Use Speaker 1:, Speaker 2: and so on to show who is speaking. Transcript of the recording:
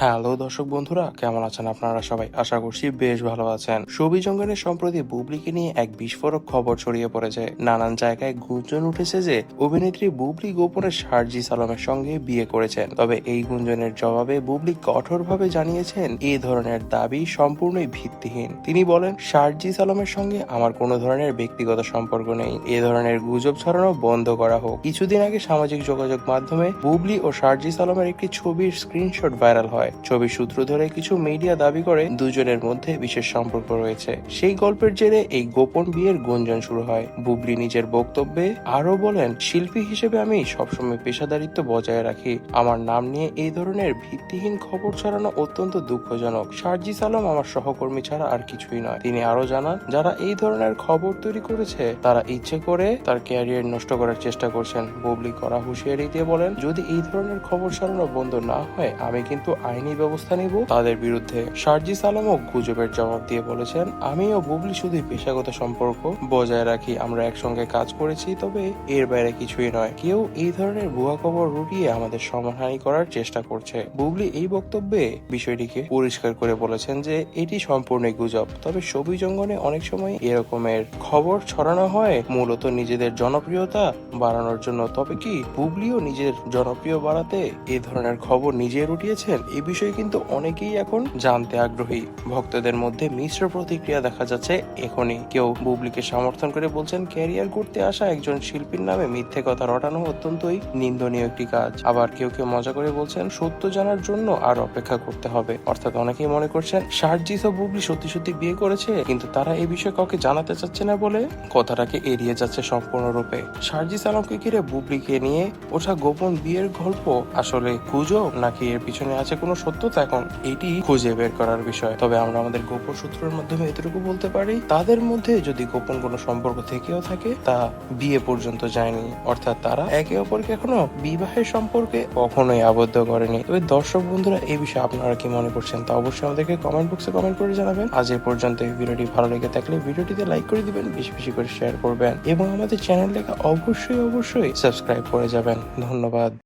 Speaker 1: Hello দর্শক বন্ধুরা, কেমন আছেন আপনারা সবাই? আশা করছি বেশ ভালো আছেন। সবি জঙ্গলের সম্প্রতি বুবলিকে নিয়ে এক বিস্ফোরক খবর ছড়িয়ে পড়েছে। নানান জায়গায় গুঞ্জন উঠেছে যে, অভিনেত্রী বুবলি গোপনে শারজি সালমের সঙ্গে বিয়ে করেছেন তবে এই গুঞ্জনের জবাবে বুবলি কঠোরভাবে জানিয়েছেন এই ধরনের দাবি সম্পূর্ণই ভিত্তিহীন। তিনি বলেন, শারজি সালমের সঙ্গে আমার কোনো ধরনের ব্যক্তিগত সম্পর্ক নেই। এ ধরনের গুজব ছড়ানো বন্ধ করা হোক। কিছুদিন আগে সামাজিক যোগাযোগ মাধ্যমে বুবলি ও শারজি সালমের একটি ছবির স্ক্রিনশট ভাইরাল হয়। ছবির সূত্র ধরে কিছু মিডিয়া দাবি করে দুজনের মধ্যে বিশেষ সম্পর্ক রয়েছে। সেই গল্পের জেরে এই গোপন বিয়ের গুঞ্জন শুরু হয়। বুবলি নিজের বক্তব্যে আরও বলেন, শিল্পী হিসেবে আমি সবসময় পেশাদারিত্ব বজায় রাখি। আমার নাম নিয়ে এই ধরনের ভিত্তিহীন খবর ছড়ানো অত্যন্ত দুঃখজনক। শারজি সালম আমার সহকর্মী ছাড়া আর কিছুই নয়। তিনি আরও জানান, যারা এই ধরনের খবর তৈরি করেছে, তারা ইচ্ছে করে তার ক্যারিয়ার নষ্ট করার চেষ্টা করছেন। বুবলি করা হুঁশিয়ারি দিয়ে বলেন, যদি এই ধরনের খবর ছড়ানো বন্ধ না হয়, আমি কিন্তু আইনি ব্যবস্থা নিব। তাদের বিরুদ্ধে শারজি সালামও গুজবের জবাব দিয়ে বলেছেন, আমি ও বুবলি শুধু পেশাগত সম্পর্ক বজায় রাখি, আমরা একসঙ্গে কাজ করেছি, তবে এর বাইরে কিছুই নয়। কেউ এই ধরনের ভুয়া খবর রুটিয়ে আমাদের সমানহানি করার চেষ্টা করছে। বুবলি এই বক্তব্যে বিষয়টিকে পরিষ্কার করে বলেছেন যে, এটি সম্পূর্ণ গুজব, তবে ছবি জঙ্গনে অনেক সময় এরকমের খবর ছড়ানো হয়, মূলত নিজেদের জনপ্রিয়তা বাড়ানোর জন্য। তবে কি বুবলিও নিজের জনপ্রিয় বাড়াতে এই ধরনের খবর নিজে রুটিয়েছেন? এই বিষয়ে কিন্তু অনেকেই এখন জানতে আগ্রহী। ভক্তদের মধ্যে মিশ্র প্রতিক্রিয়া দেখা যাচ্ছে এখনই। কেউ বুবলিকে সমর্থন করে বলছেন, ক্যারিয়ার করতে আসা একজন শিল্পীর নামে মিথ্যে কথা রটানো অত্যন্তই নিন্দনীয় একটি কাজ। আবার কেউ কেউ মজা করে বলছেন, সত্য জানার জন্য আর অপেক্ষা করতে হবে। অর্থাৎ অনেকেই মনে করছেন শারজিৎ ও বুবলি সত্যি সত্যি বিয়ে করেছে, কিন্তু তারা এই বিষয়ে কাউকে জানাতে চাচ্ছে না বলে কথাটাকে এড়িয়ে যাচ্ছে সম্পূর্ণরূপে। শারজি সালামকে ঘিরে বুবলিকে নিয়ে ওঠা গোপন বিয়ের গল্প আসলে গুজব, নাকি এর পিছনে আছে কোনো সত্যতা এখন এটি খুঁজে বের করার বিষয়। তবে আমরা আমাদের গোপন সূত্রের মাধ্যমে এতটুকু বলতে পারি, তাদের মধ্যে যদি গোপন কোনো সম্পর্ক থেকেও থাকে, তা বিয়ে পর্যন্ত যায়নি। অর্থাৎ তারা একে অপরকে এখনও বিবাহের সম্পর্কে কখনোই আবদ্ধ করেনি। তবে দর্শক বন্ধুরা এই বিষয়ে আপনারা কি মনে করছেন তা অবশ্যই আমাদেরকে কমেন্ট বক্সে কমেন্ট করে জানাবেন। আজ এ পর্যন্ত এই ভিডিওটি ভালো লেগে থাকলে ভিডিওটিতে লাইক করে দিবেন, বেশি বেশি করে শেয়ার করবেন এবং আমাদের চ্যানেলটাকে অবশ্যই অবশ্যই সাবস্ক্রাইব করে যাবেন। ধন্যবাদ।